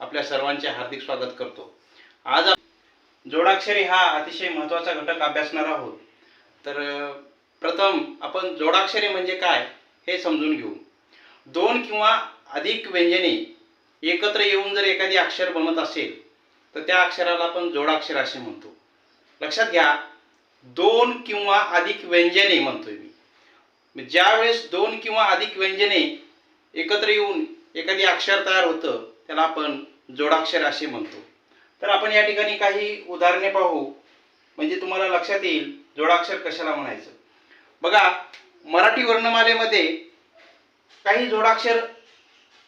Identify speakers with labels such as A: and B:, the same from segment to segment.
A: आपल्या सर्वांचे हार्दिक स्वागत करतो. आज जोडाक्षरी हा अतिशय महत्त्वाचा घटक अभ्यासणार आहोत. तर प्रथम आपण जोडाक्षरे म्हणजे काय हे समजून घेऊ. दोन किंवा अधिक व्यंजने एकत्र येऊन जर एखादी अक्षर बनत असेल तर त्या अक्षराला आपण जोडाक्षर असे म्हणतो. लक्षात घ्या दोन किंवा अधिक व्यंजने म्हणतोय मी. म्हणजे ज्यावेळेस दोन किंवा अधिक व्यंजने एकत्र येऊन एखादी अक्षर तयार होतं त्याला आपण जोडाक्षर असे म्हणतो. तर आपण या ठिकाणी काही उदाहरणे पाहू. म्हणजे तुम्हाला लक्षात येईल जोडाक्षर कशाला म्हणायचं. बघा मराठी वर्णमालेमध्ये काही जोडाक्षर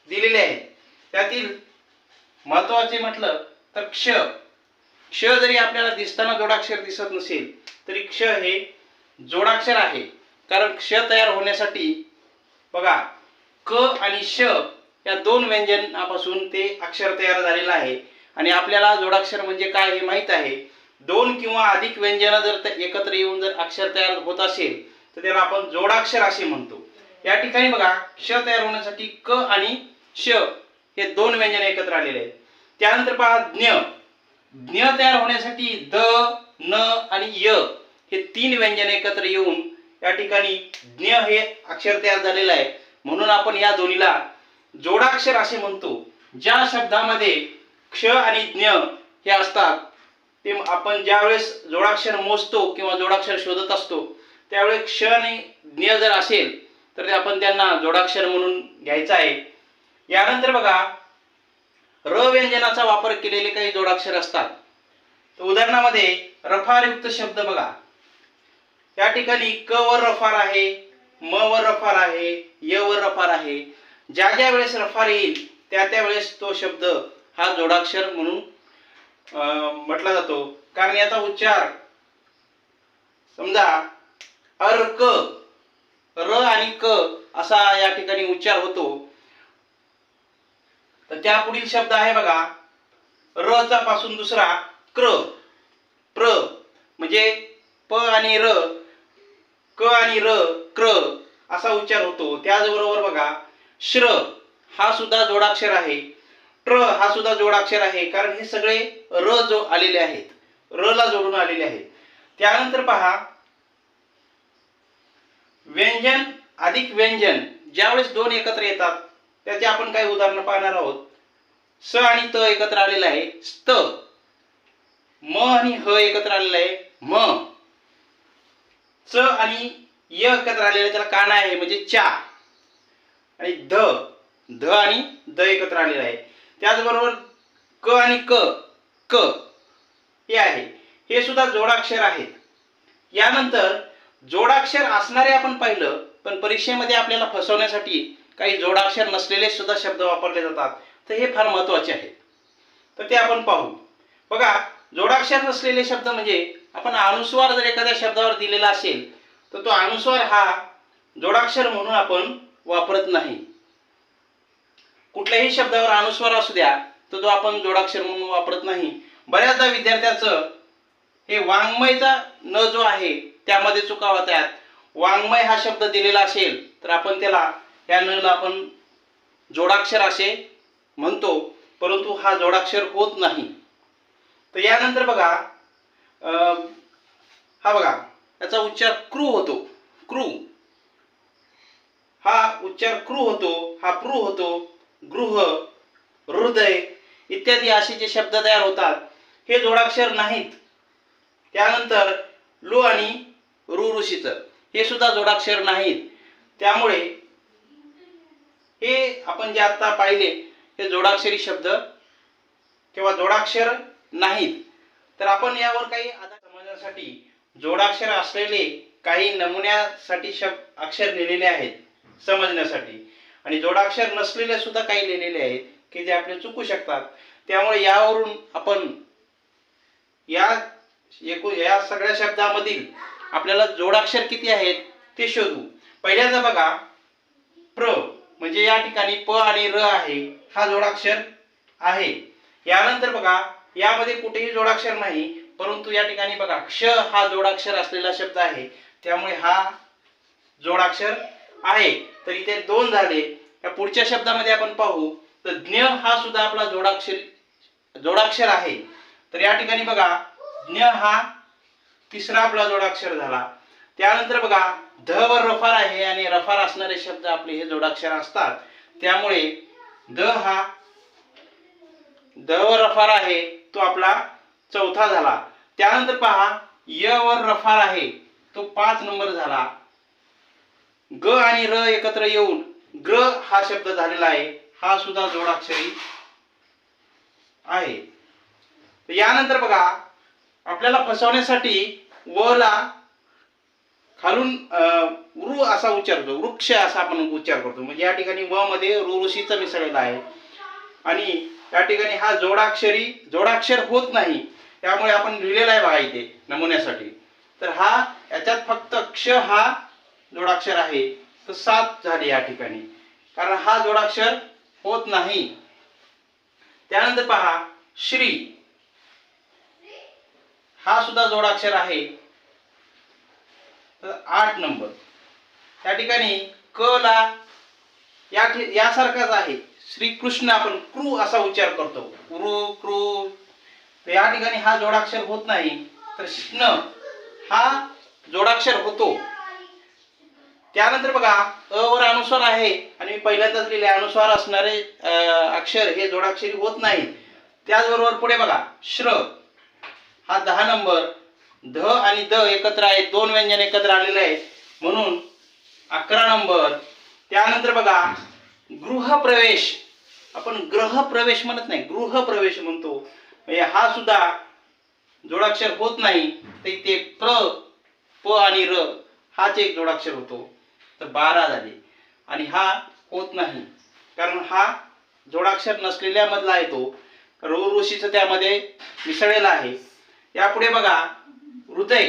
A: दिलेले आहेत. त्यातील महत्त्वाचे म्हटलं तर क्ष. क्ष जरी आपल्याला दिसताना जोडाक्षर दिसत नसेल तरी क्ष हे जोडाक्षर आहे. कारण क्ष तयार होण्यासाठी बघा क आणि श या दोन व्यंजनापासून ते अक्षर तयार झालेलं आहे. आणि आपल्याला जोडाक्षर म्हणजे काय हे माहीत आहे. दोन किंवा अधिक व्यंजन जर एकत्र येऊन जर अक्षर तयार होत असेल तर त्याला आपण जोडाक्षर असे म्हणतो. या ठिकाणी बघा क्ष तयार होण्यासाठी क आणि श हे दोन व्यंजन एकत्र आलेले आहेत. त्यानंतर पहा ज्ञ. ज्ञ तयार होण्यासाठी द न आणि य हे तीन व्यंजन एकत्र येऊन या ठिकाणी ज्ञ हे अक्षर तयार झालेलं आहे. म्हणून आपण या दोन्हीला जोडाक्षर असे म्हणतो ज्या शब्दामध्ये क्ष आणि ज्ञ हे असतात ते आपण ज्यावेळेस जोडाक्षर मोजतो किंवा जोडाक्षर शोधत असतो त्यावेळेस क्ष आणि ज्ञ जर असेल तर ते आपण त्यांना जोडाक्षर म्हणून घ्यायचं आहे. यानंतर बघा र व्यंजनाचा वापर केलेले काही जोडाक्षर असतात. तर उदाहरणामध्ये रफारयुक्त शब्द बघा. या ठिकाणी क वर रफार आहे म वर रफार आहे य वर रफार आहे ज्या ज्या वेळेस रफार येईल त्या त्या वेळेस तो शब्द हा जोडाक्षर म्हणून म्हटला जातो. कारण याचा उच्चार समजा अर्क र आणि क असा या ठिकाणी उच्चार होतो. तर त्या पुढील शब्द आहे बघा र चा पासून दुसरा क्र प्र म्हणजे प आणि र क आणि र क्र असा उच्चार होतो. त्याचबरोबर बघा श्र हा सुद्धा जोडाक्षर आहे. ट्र हा सुद्धा जोडाक्षर आहे. कारण हे सगळे र जो आलेले आहेत. र ला जोडून आलेले आहेत. त्यानंतर पहा. व्यंजन अधिक व्यंजन. ज्यावेळेस दोन एकत्र येतात त्याचे आपण काही उदाहरणं पाहणार आहोत. स आणि त एकत्र आलेलं आहे. स्त. म आणि ह एकत्र आलेलं आहे. म. च आणि य एकत्र आलेलं त्याला काना आहे. म्हणजे चा आणि ध ध आणि द एकत्र आलेलं आहे. त्याचबरोबर क आणि क क हे आहे. हे सुद्धा जोडाक्षर आहेत. यानंतर जोडाक्षर असणारे आपण पाहिलं पण परीक्षेमध्ये आपल्याला फसवण्यासाठी काही जोडाक्षर नसलेले सुद्धा शब्द वापरले जातात. तर हे फार महत्त्वाचे आहेत तर ते आपण पाहू. बघा जोडाक्षर नसलेले शब्द म्हणजे आपण अनुस्वार जर एखाद्या शब्दावर दिलेला असेल तर तो अनुस्वार हा जोडाक्षर म्हणून आपण वापरत नाही. कुठल्याही शब्दावर अनुस्वार असू द्या तर तो आपण जोडाक्षर म्हणून वापरत नाही. बऱ्याचदा विद्यार्थ्याचं हे वाङ्मयचा न जो आहे त्यामध्ये चुका होतात वाङ्मय हा शब्द दिलेला असेल तर आपण त्याला या नला आपण जोडाक्षर असे म्हणतो परंतु हा जोडाक्षर होत नाही. तर यानंतर बघा अं, हा बघा याचा उच्चार क्रू होतो. क्रू. हा उच्चार क्रू होतो हा प्रू होतो गृह हृदय इत्यादी असे जे शब्द तयार होतात हे जोडाक्षर नाहीत. त्यानंतर लु आणि रू ऋषीच हे सुद्धा जोडाक्षर नाहीत. त्यामुळे हे आपण जे आता पाहिले हे जोडाक्षरी शब्द किंवा जोडाक्षर नाहीत. तर आपण यावर काही आधार समजण्यासाठी जोडाक्षर असलेले काही नमुन्यासाठी शब्द अक्षर लिहिलेले आहेत. समजण्यासाठी. आणि जोडाक्षर नसलेले सुद्धा काही लिहिलेले आहेत की जे आपले चुकू शकतात. त्यामुळे यावरून आपण या एकूण या सगळ्या शब्दामधील आपल्याला जोडाक्षर किती आहेत ते शोधू. पहिल्यांदा बघा प्र म्हणजे या ठिकाणी प आणि र आहे हा जोडाक्षर आहे. यानंतर बघा यामध्ये कुठेही जोडाक्षर नाही परंतु या ठिकाणी बघा क्ष हा जोडाक्षर असलेला शब्द आहे. त्यामुळे हा जोडाक्षर आहे तर इथे दोन झाले या पुढच्या शब्दामध्ये आपण पाहू तर ज्ञ हा सुद्धा आपला जोडाक्षर जोडाक्षर आहे. तर या ठिकाणी बघा ज्ञ हा तिसरा आपला जोडाक्षर झाला. त्यानंतर बघा ध वर रफार आहे आणि रफार असणारे शब्द आपले हे जोडाक्षर असतात. त्यामुळे द हा द वर रफार आहे तो आपला चौथा झाला. त्यानंतर पहा य वर रफार आहे तो पाच नंबर झाला. ग आणि र एकत्र येऊन ग्र हा शब्द झालेला आहे. हा सुद्धा जोडाक्षरी आहे. यानंतर बघा आपल्याला फसवण्यासाठी व ला खालून रु असा उच्चार करतो वृक्ष असा आपण उच्चार करतो. म्हणजे या ठिकाणी व मध्ये रू ऋषीचा मिसळलेला आहे. आणि या ठिकाणी हा जोडाक्षरी जोडाक्षर होत नाही. त्यामुळे आपण लिहिलेला आहे बघा इथे नमुन्यासाठी. तर हा याच्यात फक्त क्ष हा जोडाक्षर आहे तर सात झाले या ठिकाणी. कारण हा जोडाक्षर होत नाही. त्यानंतर पहा श्री. हा सुद्धा जोडाक्षर आहे. तर आठ नंबर. त्या ठिकाणी क ला या यासारखाच आहे. श्रीकृष्ण आपण क्रू असा उच्चार करतो. Crew crew. तर या ठिकाणी हा जोडाक्षर होत नाही. तर श्न हा जोडाक्षर होतो. त्यानंतर बघा अ वर अनुस्वार आहे आणि मी पहिल्यांदाच लिहिले अनुस्वार असणारे अक्षर हे जोडाक्षरी होत नाही. त्याचबरोबर पुढे बघा श्र हा दहा नंबर ध आणि द एकत्र आहेत दोन व्यंजन एकत्र आलेले आहेत. म्हणून अकरा नंबर. त्यानंतर बघा गृहप्रवेश. आपण ग्रहप्रवेश म्हणत नाही गृहप्रवेश म्हणतो. म्हणजे हा सुद्धा जोडाक्षर होत नाही तर इथे प्र प आणि र हाच एक जोडाक्षर होतो. तर बारा झाले. आणि हा होत नाही. कारण हा जोडाक्षर नसलेल्या मधला आहे तो. रो ऋषीचं त्यामध्ये मिसळलेला आहे. यापुढे बघा हृदय.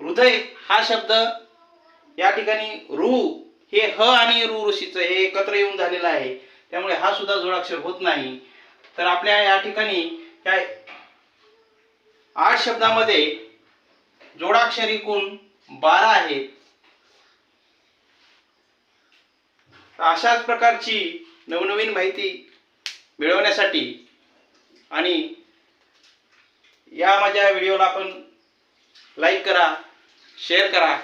A: हृदय हा शब्द या ठिकाणी रु हे ह आणि रू ऋषीचं हे एकत्र येऊन झालेलं आहे. त्यामुळे हा सुद्धा जोडाक्षर होत नाही. तर आपल्या या ठिकाणी या आठ शब्दामध्ये जोडाक्षर एकूण बारा आहेत. तर अशाच प्रकारची नवनवीन माहिती मिळवण्यासाठी आणि या माझ्या व्हिडिओला आपण लाईक करा शेअर करा.